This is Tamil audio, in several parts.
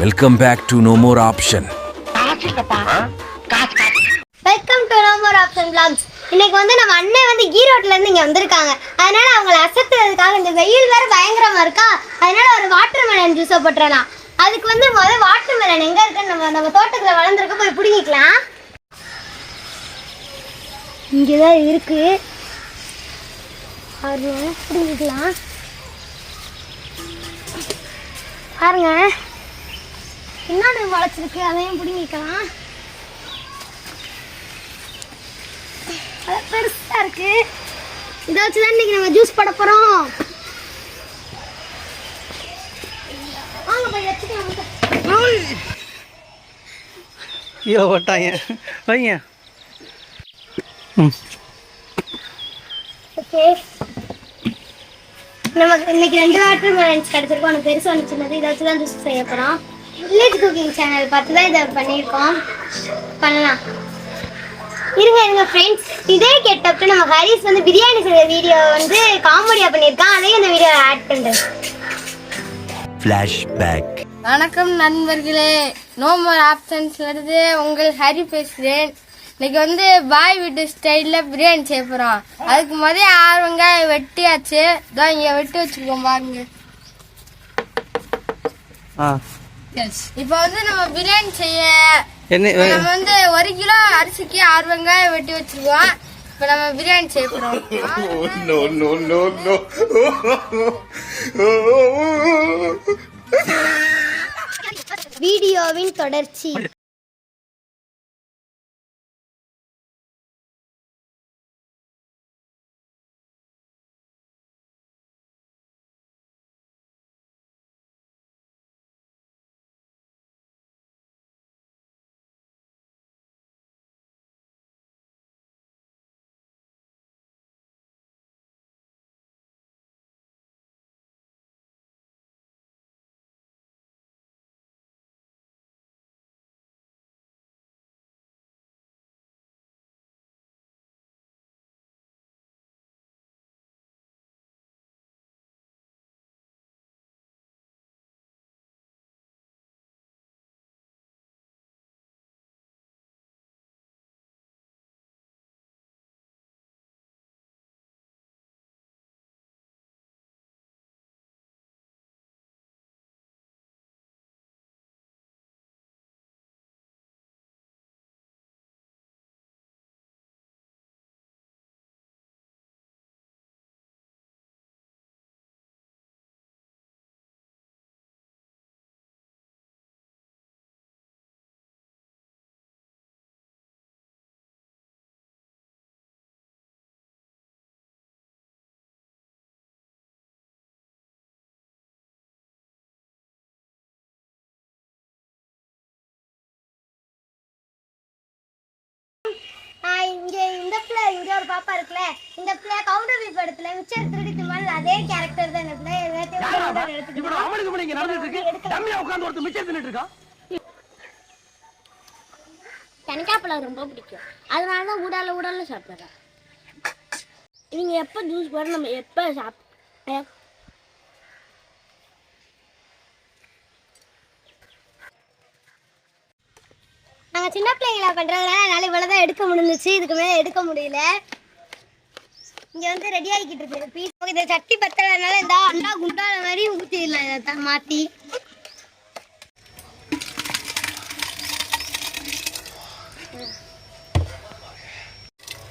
Welcome back to no more option welcome to no more option vlogs. இன்னைக்கு வந்து நம்ம அண்ணன் வந்து ஈரோட்ல இருந்து இங்க வந்திருக்காங்க. அதனால அவங்கள அசத்துறதுக்காக இந்த வெயில் வேற பயங்கரமா இருக்கா? அதனால ஒரு வாட்டர் மெலன் ஜூஸை போட்டுறலாம் அதுக்கு வந்து முதல்ல வாட்டர் மெலன் எங்க இருக்குன்னு நம்ம நம்ம தோட்டத்துல வளர்ந்துருக்க போய் பிடிங்கிக்கலாம். இங்கதான் இருக்கு. பாருங்க பிடிங்கிக்கலாம். பாருங்க. இன்னொன்று முளைச்சிருக்கு அதையும் பிடிங்கிக்கலாம் அது பெருசா இருக்கு. இதை வச்சு தான் இன்னைக்கு நம்ம ஜூஸ் போட போறோம். வாங்க போய் வச்சுக்கலாம் கீழே போட்டாங்க. வைங்க. ம். ஓகே. நமக்கு இன்னைக்கு ரெண்டு வாட்டர் மெலன்ஸ் கிடைச்சிருக்கோம். ஒன்று பெருசு ஒன்று சின்னது. இதை வச்சு தான் ஜூஸ் செய்ய போகிறோம் வில்லேஜ் குக்கிங் சேனல் பார்த்து தான் இதை பண்ணியிருக்கோம். பண்ணலாம். இருங்க இருங்க ஃப்ரெண்ட்ஸ் இதே கெட்டப்ப நம்ம ஹரிஸ் வந்து பிரியாணி செய்த வீடியோ வந்து காமெடியாக பண்ணியிருக்கான். அதையும் இந்த வீடியோ ஆட் பண்ணுறேன் ஃப்ளாஷ்பேக் வணக்கம் நண்பர்களே. நோ மோர் ஆப்ஷன்ஸ்ல இருந்து உங்கள் ஹரி பேசுகிறேன். இன்னைக்கு வந்து பாய் வீட்டு ஸ்டைலில் பிரியாணி செய்ய போகிறோம் அதுக்கு முதல்ல ஆறு வெங்காயம் வெட்டியாச்சு. இதோ இங்கே வெட்டி வச்சுருக்கோம் பாருங்க. ஆ. இப்போ வந்து நம்ம பிரியாணி செய்ய நம்ம வந்து ஒரு கிலோ அரிசிக்கு ஆறு வெங்காயம் வெட்டி வச்சிருக்கோம். இப்போ நம்ம பிரியாணி செய்ய போகிறோம் வீடியோவின் தொடர்ச்சி. இந்த பிள்ளை இங்க ஒரு பாப்பா இருக்குல்ல இந்த பிள்ளை கவுண்டர் பீப் இடத்துல மிச்சர் திருடி திம்மல் அதே கேரக்டர் தான் இந்த பிள்ளை. எல்லாத்தையும் அவனுக்கு மணி இங்க நடந்துட்டு இருக்கு. தம்பியா உட்கார்ந்து ஒருத்தர் மிச்சம் தின்னுட்டு இருக்கா கணிக்காப்பழம் ரொம்ப பிடிக்கும். அதனால தான் ஊடால ஊடால சாப்பிட்றேன். நீங்கள் எப்போ ஜூஸ் போட நம்ம எப்போ சாப் எ- நாங்க சின்ன பிள்ளைங்களா பண்றதுனால என்னால இவ்வளவுதான் எடுக்க முடிஞ்சிச்சு. இதுக்கு மேல எடுக்க முடியல. இங்க வந்து ரெடி ஆகிக்கிட்டு இருக்கு. பீஸ் இந்த சட்டி பத்தலனால இந்த அண்ணா குண்டால மாதிரி ஊத்திடலாம் இதை மாத்தி.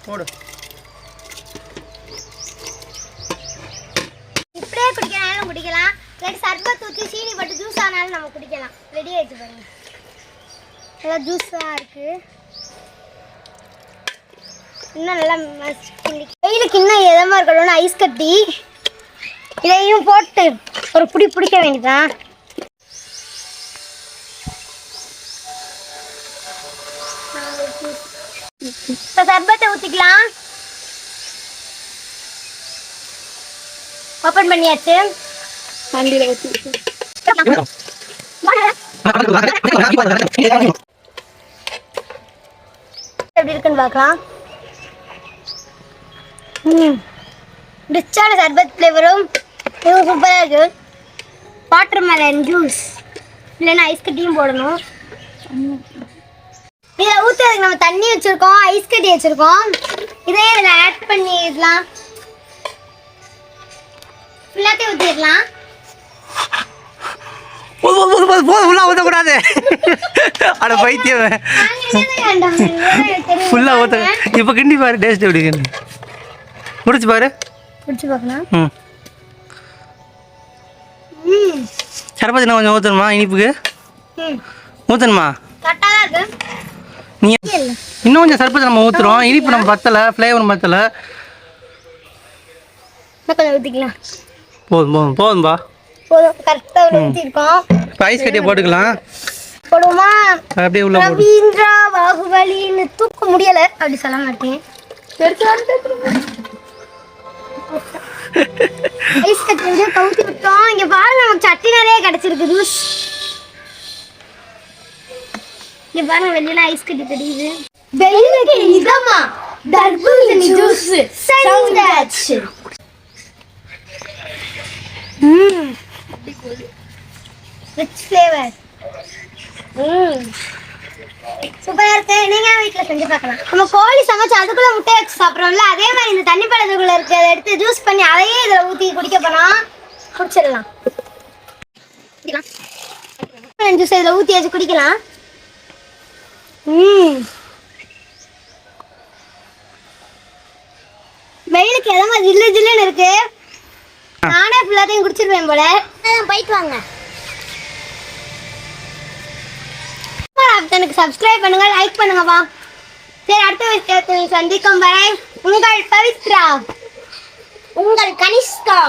போடு. இப்படியே குடிக்கனாலும் குடிக்கலாம். இல்லாட்டி சர்பத் ஊற்றி சீனி போட்டு ஜூஸ் ஆனாலும் நம்ம குடிக்கலாம். ரெடி ஆயிடுச்சு பாருங்க. நல்லா ஜூஸாக இருக்கு இன்னும் நல்லா வெயிலுக்கு இன்னும் எதமாக இருக்கணும்னு ஐஸ் கட்டி இதையும் போட்டு ஒரு புடி பிடிக்க வேண்டியதான் இப்போ சர்பத்தை ஊற்றிக்கலாம் ஓப்பன் பண்ணியாச்சு வண்டியில் ஊற்றி எப்படி இருக்குன்னு பார்க்கலாம். ரிச்சான சர்பத் ஃப்ளேவரும் இதுவும் சூப்பராக இருக்கு. வாட்டர் மெலன் ஜூஸ் இல்லைன்னா ஐஸ்கட்டியும் போடணும். இதில் ஊற்றுறதுக்கு நம்ம தண்ணி வச்சுருக்கோம் ஐஸ்கட்டி வச்சுருக்கோம். இதே இதில் ஆட் பண்ணிடலாம். எல்லாத்தையும் ஊற்றிடலாம் போதும் போதும் ஃபுல்லாக ஊற்றக்கூடாது அட பைத்தியம். ஃபுல்லாக ஊற்ற இப்போ கிண்டி பாரு டேஸ்ட் எப்படி முடிச்சு பாரு. பிடிச்சி பார்க்கலாம் ம். சரபத்தி நான் கொஞ்சம் ஊற்றணுமா இனிப்புக்கு? ஊற்றணுமா நீ இன்னும் கொஞ்சம் சர்பத்தை நம்ம ஊற்றுறோம் இனிப்பு நம்ம பத்தலை ஃப்ளேவர் பத்தலை. போதும் போதும் போதும்பா. போதும். கரெக்டாக உள்ள ஊற்றிருக்கோம் இப்போ ஐஸ் கட்டியை போட்டுக்கலாம். போடுவோமா? அப்படியே உள்ள போடு. ரவீந்திரா பாகுபலின்னு தூக்க முடியல. அப்படி சொல்ல மாட்டேன் ஐஸ் கட்டி கவுத்தி விட்டோம். இங்க பாருங்க நமக்கு சட்டி நிறைய கிடைச்சிருக்கு ஜூஸ் இங்க பாருங்க வெளியில ஐஸ் கட்டி தெரியுது. வெயிலுக்கு இதமா? தர்பூசணி ஜூஸ் செஞ்சாச்சு ம். ரிச் ஃப்ளேவர் ம். சூப்பரா இருக்கு. நீங்க வீட்ல செஞ்சு பார்க்கலாம். நம்ம கோழி சமைச்சு அதுக்குள்ள முட்டை வச்சு சாப்பிடுறோம்ல அதே மாதிரி இந்த தண்ணி பழத்துக்குள்ள இருக்கிறத எடுத்து ஜூஸ் பண்ணி அதையே இதுல ஊத்தி குடிக்க போறோம் குடிச்சிடலாம். ஜூஸ் இதுல ஊத்தி வச்சு குடிக்கலாம். ம். வெயிலுக்கு எதமா ஜில்லு ஜில்லுன்னு இருக்கு. நானே ஃபுல்லாத்தையும் குடிச்சிருவேன் போல. போயிட்டு வாங்க. எனக்கு சப்ஸ்கிரைப் பண்ணுங்க லைக் பண்ணுங்கப்பா சரி அடுத்த விஷயத்தில் சந்திக்கும் வரை உங்கள் பவித்ரா. உங்கள் கனிஷ்கா.